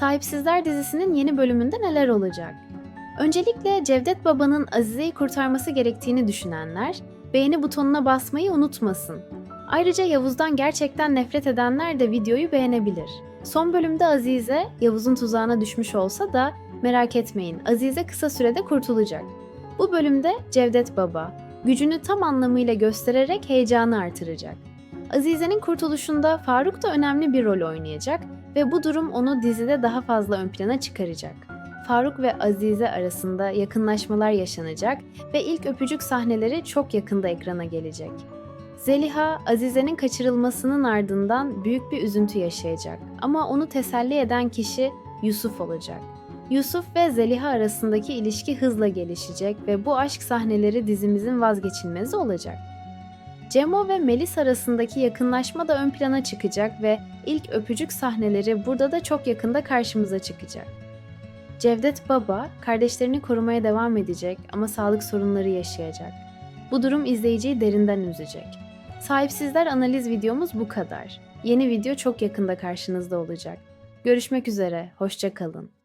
Sahipsizler dizisinin yeni bölümünde neler olacak? Öncelikle Cevdet Baba'nın Azize'yi kurtarması gerektiğini düşünenler beğeni butonuna basmayı unutmasın. Ayrıca Yavuz'dan gerçekten nefret edenler de videoyu beğenebilir. Son bölümde Azize, Yavuz'un tuzağına düşmüş olsa da merak etmeyin Azize kısa sürede kurtulacak. Bu bölümde Cevdet Baba, gücünü tam anlamıyla göstererek heyecanı artıracak. Azize'nin kurtuluşunda Faruk da önemli bir rol oynayacak ve bu durum onu dizide daha fazla ön plana çıkaracak. Faruk ve Azize arasında yakınlaşmalar yaşanacak ve ilk öpücük sahneleri çok yakında ekrana gelecek. Zeliha, Azize'nin kaçırılmasının ardından büyük bir üzüntü yaşayacak ama onu teselli eden kişi Yusuf olacak. Yusuf ve Zeliha arasındaki ilişki hızla gelişecek ve bu aşk sahneleri dizimizin vazgeçilmezi olacak. Cemo ve Melis arasındaki yakınlaşma da ön plana çıkacak ve ilk öpücük sahneleri burada da çok yakında karşımıza çıkacak. Cevdet Baba kardeşlerini korumaya devam edecek ama sağlık sorunları yaşayacak. Bu durum izleyiciyi derinden üzecek. Sahipsizler analiz videomuz bu kadar. Yeni video çok yakında karşınızda olacak. Görüşmek üzere, hoşça kalın.